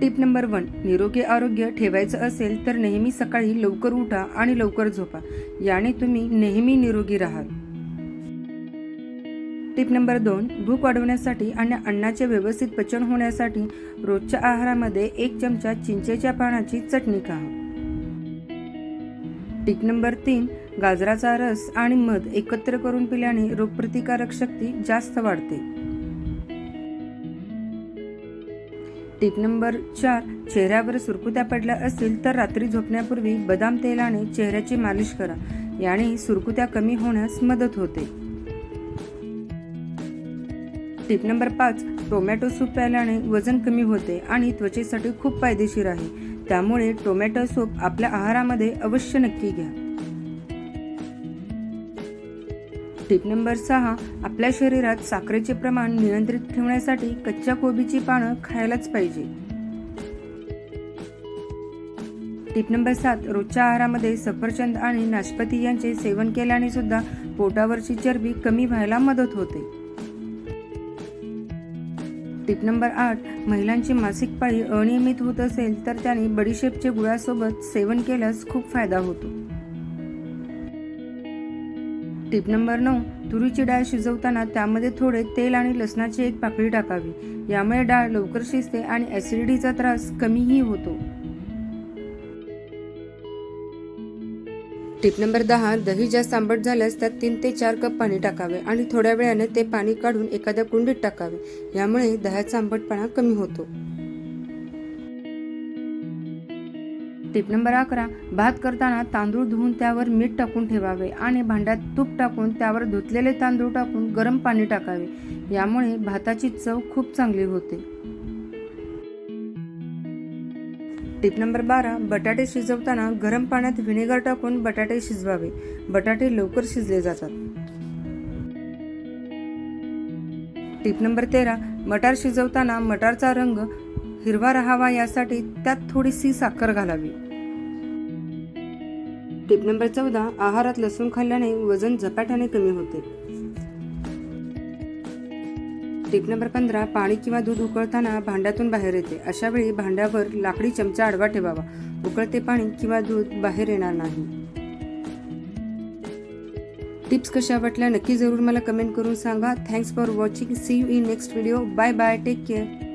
Tip number one निरोगी आरोग्य ठेवायचं असेल तर नेहमी सकाळी लवकर उठा आणि लवकर झोपा. याने तुम्ही नेहमी निरोगी राहाल. टिप नंबर दोन भूक वाढवण्यासाठी आणि अन्नाचे व्यवस्थित पचन होण्यासाठी रोजच्या आहारामध्ये एक चमचा चिंचेच्या पानाची चटणी खा. टिप नंबर तीन गाजराचा रस आणि मध एकत्र करून पिल्याने रोगप्रतिकारक शक्ती जास्त वाढते. टिप नंबर चार चेहऱ्यावर सुरकुत्या पडल्या असतील तर रात्री झोपण्यापूर्वी बदाम तेलाने चेहऱ्याची मालिश करा. याने सुरकुत्या कमी होण्यास मदत होते. टिप नंबर पाच टोमॅटो सूप प्यायल्याने वजन कमी होते आणि त्वचेसाठी खूप फायदेशीर आहे. त्यामुळे टोमॅटो सूप आपल्या आहारामध्ये अवश्य नक्की घ्या. टिप नंबर सहा आपल्या शरीरात साखरेचे प्रमाण नियंत्रित ठेवण्यासाठी कच्च्या कोबीची पानं खायलाच पाहिजे. टिप नंबर सात रोजच्या आहारामध्ये सफरचंद आणि नाशपती यांचे सेवन केल्याने सुद्धा पोटावरची चरबी कमी व्हायला मदत होते. टिप नंबर आठ महिलांची मासिक पाळी अनियमित होत असेल तर त्याने बडीशेपचे गुळासोबत सेवन केल्यास खूप फायदा होतो. टिप नंबर नऊ तुरीची डाळ शिजवताना त्यामध्ये थोडे तेल आणि लसणाची एक पाकळी टाकावी. यामुळे डाळ लवकर शिजते आणि ॲसिडिटीचा त्रास कमीही होतो. टिप नंबर दहा दही जास्त आंबट झाल्यास त्यात तीन ते चार कप पाणी टाकावे आणि थोड्या वेळाने ते पाणी काढून एखाद्या कुंडीत टाकावे. यामुळे दह्याचा आंबटपणा कमी होतो. टिप नंबर अकरा भात करताना तांदूळ धुवून त्यावर मीठ टाकून ठेवावे आणि भांड्यात तूप टाकून त्यावर धुतलेले तांदूळ टाकून गरम पाणी टाकावे. यामुळे भाताची चव खूप चांगली होते. टिप नंबर बारा बटाटे शिजवताना गरम पाण्यात व्हिनेगर टाकून बटाटे शिजवावे. बटाटे लवकर शिजले जातात. टिप नंबर तेरा मटार शिजवताना मटारचा रंग हिरवा राहावा यासाठी त्यात थोडीशी साखर घालावी. टिप नंबर चौदा आहारात लसूण खाल्ल्याने वजन झपाट्याने कमी होते. टिप नंबर पंधरा पाणी किंवा दूध उकळताना भांड्यातून बाहेर येते. अशा वेळी भांड्यावर लाकडी चमचा आडवा ठेवावा. उकळते पाणी किंवा दूध बाहेर येणार नाही. टिप्स कशा वाटल्या नक्की जरूर मला कमेंट करून सांगा. Thanks for watching see you in next video bye bye take care